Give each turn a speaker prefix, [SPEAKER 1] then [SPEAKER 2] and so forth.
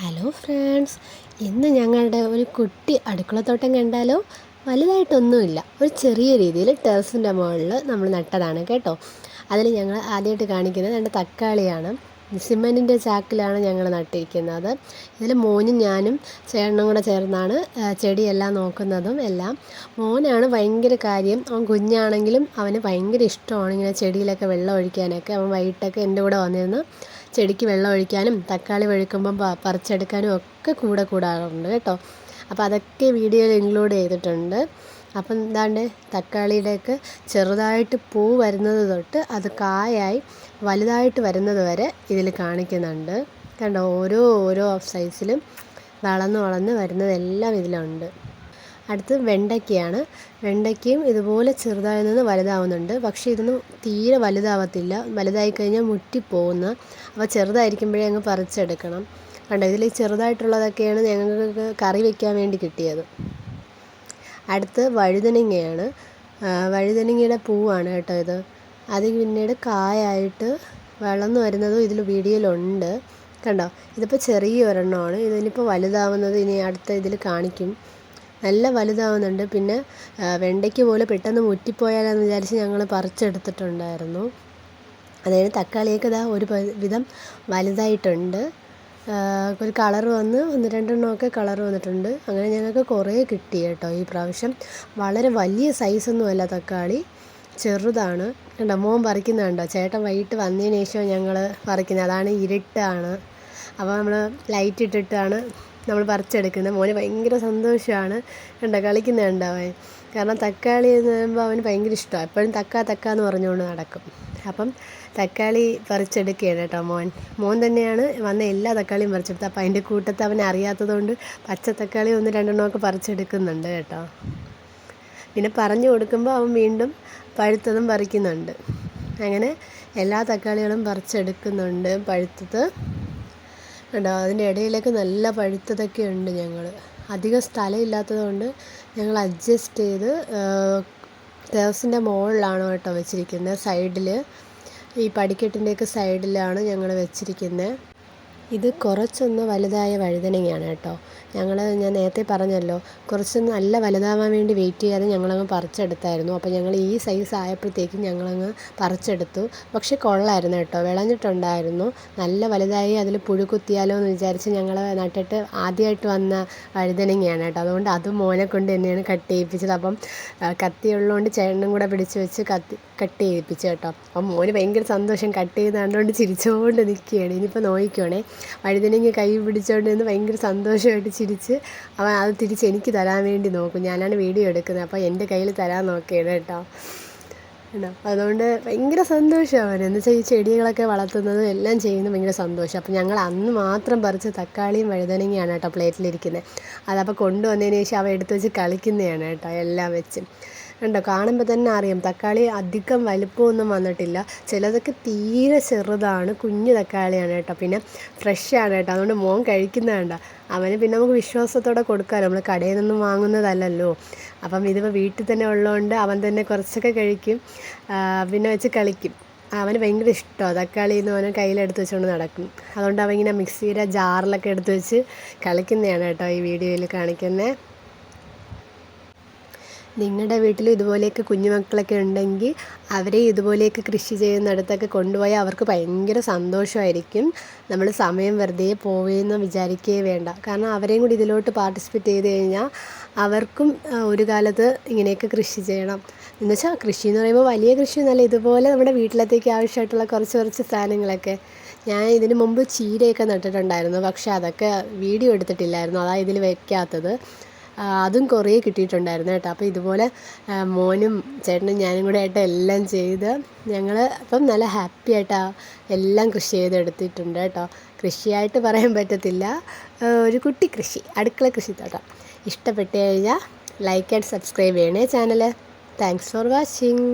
[SPEAKER 1] Hello friends ഇന്ന് ഞങ്ങളുടെ ഒരു കുട്ടി അടുക്കളത്തോട്ടം കണ്ടാലോ? വലുതായിട്ടൊന്നുമില്ല. ഒരു ചെറിയ രീതിയിൽ ടെറസിന്റെ മുകളിൽ നമ്മൾ നട്ടതാണ് കേട്ടോ. അതിൽ ഞങ്ങൾ ആദ്യമായിട്ട് കാണിക്കുന്നത് രണ്ട് തക്കാളിയാണ്. സിമെന്റിന്റെ ചാക്കിലാണ് ഞങ്ങൾ നട്ടിരിക്കുന്നത്. ഇതിൽ മോനും ഞാനും ചേട്ടനും കൂടെ ചേർന്നാണ് ചെടിയെല്ലാം നോക്കുന്നതും എല്ലാം. മോനാണ് ഭയങ്കര കാര്യം. അവൻ കുഞ്ഞാണെങ്കിലും അവന് ഭയങ്കര ഇഷ്ടമാണ് ഇങ്ങനെ ചെടിയിലൊക്കെ വെള്ളം ഒഴിക്കാനൊക്കെ. അവൻ വൈകിട്ടൊക്കെ എന്റെ കൂടെ വന്നിരുന്നു ചെടിക്ക് വെള്ളം ഒഴിക്കാനും തക്കാളി വഴുക്കുമ്പം പറിച്ചെടുക്കാനും ഒക്കെ കൂടെ കൂടാറുണ്ട് കേട്ടോ. അപ്പോൾ അതൊക്കെ വീഡിയോയിൽ ഇൻക്ലൂഡ് ചെയ്തിട്ടുണ്ട്. അപ്പം എന്താണ്ട് തക്കാളിയുടെയൊക്കെ ചെറുതായിട്ട് പൂ വരുന്നത് തൊട്ട് അത് കായായി വലുതായിട്ട് വരുന്നത് വരെ ഇതിൽ കാണിക്കുന്നുണ്ട്. കണ്ടോ? ഓരോ ഓരോ സൈസിലും വളർന്ന് വളർന്ന് വരുന്നതെല്ലാം ഇതിലുണ്ട്. അടുത്ത് വെണ്ടയ്ക്കയാണ്. വെണ്ടയ്ക്കയും ഇതുപോലെ ചെറുതായി നിന്ന് വലുതാവുന്നുണ്ട്. പക്ഷേ ഇതൊന്നും തീരെ വലുതാവത്തില്ല. വലുതായി കഴിഞ്ഞാൽ മുറ്റിപ്പോകുന്ന അപ്പോൾ ചെറുതായിരിക്കുമ്പോഴേ അങ്ങ് പറിച്ചെടുക്കണം. കണ്ടോ? ഇതിൽ ചെറുതായിട്ടുള്ളതൊക്കെയാണ് ഞങ്ങൾക്ക് കറി വയ്ക്കാൻ വേണ്ടി കിട്ടിയത്. അടുത്ത് വഴുതനങ്ങയാണ്. വഴുതനങ്ങയുടെ പൂവാണ് കേട്ടോ ഇത്. അത് പിന്നീട് കായായിട്ട് വളർന്നു വരുന്നതും ഇതിൽ വീഡിയോയിലുണ്ട്. കണ്ടോ? ഇതിപ്പോൾ ചെറിയ ഒരെണ്ണമാണ് ഇതിനിപ്പോൾ വലുതാവുന്നത് ഇനി അടുത്ത ഇതിൽ കാണിക്കും. നല്ല വലുതാവുന്നുണ്ട്. പിന്നെ വെണ്ടയ്ക്ക് പോലെ പെട്ടെന്ന് മുറ്റിപ്പോയാലെന്ന് വിചാരിച്ച് ഞങ്ങൾ പറിച്ചെടുത്തിട്ടുണ്ടായിരുന്നു. അതായത് തക്കാളിയൊക്കെ ഇതാ ഒരു വിധം വലുതായിട്ടുണ്ട്. ഒരു കളർ വന്ന് ഒന്ന് രണ്ടെണ്ണമൊക്കെ കളർ വന്നിട്ടുണ്ട്. അങ്ങനെ ഞങ്ങൾക്ക് കുറേ കിട്ടി കേട്ടോ ഈ പ്രാവശ്യം. വളരെ വലിയ സൈസൊന്നുമല്ല തക്കാളി. ചെറുതാണ്. കണ്ടോ മോൻ പറിക്കുന്നത് കണ്ടോ? ചേട്ടൻ വൈകിട്ട് വന്നതിന് ശേഷം ഞങ്ങൾ പറിക്കുന്നത്. അതാണ് ഇരുട്ടാണ്. അപ്പോൾ നമ്മൾ ലൈറ്റ് ഇട്ടിട്ടാണ് നമ്മൾ പറിച്ചെടുക്കുന്നത്. മോന് ഭയങ്കര സന്തോഷമാണ്. കണ്ടോ കളിക്കുന്നത് അവൻ. കാരണം തക്കാളി എന്ന് പറയുമ്പോൾ അവന് ഭയങ്കര ഇഷ്ടമാണ്. എപ്പോഴും തക്ക തക്ക എന്ന് പറഞ്ഞുകൊണ്ട് നടക്കും. അപ്പം തക്കാളി പറിച്ചെടുക്കുകയാണ് കേട്ടോ മോൻ. മോൻ തന്നെയാണ് വന്ന എല്ലാ തക്കാളിയും പറിച്ചെടുത്തത്. അപ്പോൾ അതിന്റെ കൂട്ടത്ത് അവൻ അറിയാത്തതുകൊണ്ട് പച്ച തക്കാളി ഒന്ന് രണ്ടെണ്ണമൊക്കെ പറിച്ചെടുക്കുന്നുണ്ട് കേട്ടോ. പിന്നെ പറഞ്ഞു കൊടുക്കുമ്പോൾ അവൻ വീണ്ടും പഴുത്തതും പറിക്കുന്നുണ്ട്. അങ്ങനെ എല്ലാ തക്കാളികളും പറിച്ചെടുക്കുന്നുണ്ട് പഴുത്തത്. കേട്ടോ അതിന്റെ ഇടയിലേക്ക് നല്ല പഴുത്തതൊക്കെ ഉണ്ട് ഞങ്ങൾ. അധികം സ്ഥലമില്ലാത്തത് കൊണ്ട് ഞങ്ങൾ അഡ്ജസ്റ്റ് ചെയ്ത് ടെറസിന്റെ മുകളിലാണ് കേട്ടോ വെച്ചിരിക്കുന്നത് സൈഡിൽ ഈ പടിക്കെട്ടിന്റെയൊക്കെ സൈഡിലാണ് ഞങ്ങൾ വെച്ചിരിക്കുന്നത് ഇത് കുറച്ചൊന്ന് വലുതായ വഴുതനങ്ങയാണ് കേട്ടോ. ഞങ്ങൾ ഞാൻ നേരത്തെ പറഞ്ഞല്ലോ കുറച്ച് നല്ല വലുതാവാൻ വേണ്ടി വെയിറ്റ് ചെയ്യാതെ ഞങ്ങളങ്ങ് പറിച്ചെടുത്തായിരുന്നു. അപ്പോൾ ഞങ്ങൾ ഈ സൈസ് ആയപ്പോഴത്തേക്കും ഞങ്ങളങ്ങ് പറിച്ചെടുത്തു. പക്ഷേ കൊള്ളായിരുന്നു കേട്ടോ വിളഞ്ഞിട്ടുണ്ടായിരുന്നു. നല്ല വലുതായി അതിൽ പുഴു കുത്തിയാലോ എന്ന് വിചാരിച്ച് ഞങ്ങൾ നട്ടിട്ട് ആദ്യമായിട്ട് വന്ന വഴുതനങ്ങയാണ് കേട്ടോ. അതുകൊണ്ട് അത് മോനെ കൊണ്ട് തന്നെയാണ് കട്ട് ചെയ്യിപ്പിച്ചത് അപ്പം കത്തിയുള്ളതുകൊണ്ട് ചേട്ടനും കൂടെ പിടിച്ച് വെച്ച് കത്തി കട്ട് ചെയ്യിപ്പിച്ചു കേട്ടോ. അപ്പം മോന് ഭയങ്കര സന്തോഷം കട്ട് ചെയ്ത് കണ്ടുകൊണ്ട് ചിരിച്ചുകൊണ്ട് നിൽക്കുകയാണ് ഇനിയിപ്പോൾ നോക്കിക്കോണേ വഴുതനങ്ങ കൈ പിടിച്ചുകൊണ്ട് നിന്ന് ഭയങ്കര സന്തോഷമായിട്ട് ചിരിച്ച് അവൻ അത് തിരിച്ച് എനിക്ക് തരാൻ വേണ്ടി നോക്കും. ഞാനാണ് വീഡിയോ എടുക്കുന്നത്. അപ്പോൾ എന്റെ കയ്യിൽ തരാൻ നോക്കിയത് കേട്ടോ. അതുകൊണ്ട് ഭയങ്കര സന്തോഷമാണ് എന്ന് വെച്ചാൽ ഈ ചെടികളൊക്കെ വളർത്തുന്നതും എല്ലാം ചെയ്യുന്നത് ഭയങ്കര സന്തോഷം. അപ്പോൾ ഞങ്ങൾ അന്ന് മാത്രം പറിച്ച് തക്കാളിയും വഴുതനങ്ങയാണ് കേട്ടോ പ്ലേറ്റിലിരിക്കുന്നത് അതപ്പോൾ കൊണ്ടുവന്നതിന് ശേഷം അവ എടുത്ത് വെച്ച് കളിക്കുന്നതാണ് കേട്ടോ. എല്ലാം വെച്ച്. കണ്ടോ? കാണുമ്പോൾ തന്നെ അറിയാം തക്കാളി അധികം വലുപ്പമൊന്നും വന്നിട്ടില്ല. ചിലതൊക്കെ തീരെ ചെറുതാണ് കുഞ്ഞു തക്കാളിയാണ് കേട്ടോ. പിന്നെ ഫ്രഷാണ് കേട്ടോ. അതുകൊണ്ട് മോൻ കഴിക്കുന്നത് അവന് പിന്നെ നമുക്ക് വിശ്വാസത്തോടെ കൊടുക്കാമല്ലോ നമ്മൾ കടയിൽ നിന്നും വാങ്ങുന്നതല്ലല്ലോ. അപ്പം ഇതിപ്പോൾ വീട്ടിൽ തന്നെ ഉള്ളതുകൊണ്ട് അവൻ തന്നെ കുറച്ചൊക്കെ കഴിക്കും. പിന്നെ വെച്ച് കളിക്കും. അവന് ഭയങ്കര ഇഷ്ടമാണ് തക്കാളി എന്ന് പറഞ്ഞാൽ കയ്യിലെടുത്ത് വെച്ചുകൊണ്ട് നടക്കും. അതുകൊണ്ട് അവൻ ഇങ്ങനെ മിക്സിയുടെ ജാറിലൊക്കെ എടുത്ത് വെച്ച് കളിക്കുന്നതാണ് കേട്ടോ ഈ വീഡിയോയിൽ കാണിക്കുന്നത് നിങ്ങളുടെ വീട്ടിൽ ഇതുപോലെയൊക്കെ കുഞ്ഞുമക്കളൊക്കെ ഉണ്ടെങ്കിൽ അവരെ ഇതുപോലെയൊക്കെ കൃഷി ചെയ്യുന്നിടത്തൊക്കെ കൊണ്ടുപോയാൽ അവർക്ക് ഭയങ്കര സന്തോഷമായിരിക്കും. നമ്മൾ സമയം വെറുതെ പോവുകയെന്ന് വിചാരിക്കുകയേ വേണ്ട. കാരണം അവരെയും കൂടി ഇതിലോട്ട് പാർട്ടിസിപ്പേറ്റ് ചെയ്ത് കഴിഞ്ഞാൽ അവർക്കും ഒരു കാലത്ത് ഇങ്ങനെയൊക്കെ കൃഷി ചെയ്യണം. എന്ന് വെച്ചാൽ കൃഷി എന്ന് പറയുമ്പോൾ വലിയ കൃഷി കൃഷിയൊന്നുമല്ല ഇതുപോലെ നമ്മുടെ വീട്ടിലത്തേക്ക് ആവശ്യമായിട്ടുള്ള കുറച്ച് കുറച്ച് സാധനങ്ങളൊക്കെ. ഞാൻ ഇതിന് മുമ്പ് ചീരയൊക്കെ നട്ടിട്ടുണ്ടായിരുന്നു. പക്ഷേ അതൊക്കെ വീഡിയോ എടുത്തിട്ടില്ലായിരുന്നു. അതാണ് ഇതിൽ വെക്കാത്തത്. അതും കുറേ കിട്ടിയിട്ടുണ്ടായിരുന്നു കേട്ടോ. അപ്പോൾ ഇതുപോലെ മോനും ചേട്ടനും ഞാനും കൂടെ ആയിട്ട് എല്ലാം ചെയ്ത് ഞങ്ങൾ അപ്പം നല്ല ഹാപ്പി ആയിട്ടാണ് എല്ലാം കൃഷി ചെയ്തെടുത്തിട്ടുണ്ട് കേട്ടോ. കൃഷിയായിട്ട് പറയാൻ പറ്റത്തില്ല. ഒരു കുട്ടി കൃഷി അടുക്കള കൃഷി തോട്ടം ഇഷ്ടപ്പെട്ട് കഴിഞ്ഞാൽ ലൈക്ക് ആൻഡ് സബ്സ്ക്രൈബ് ചെയ്യണേ ചാനൽ താങ്ക്സ് ഫോർ വാച്ചിങ്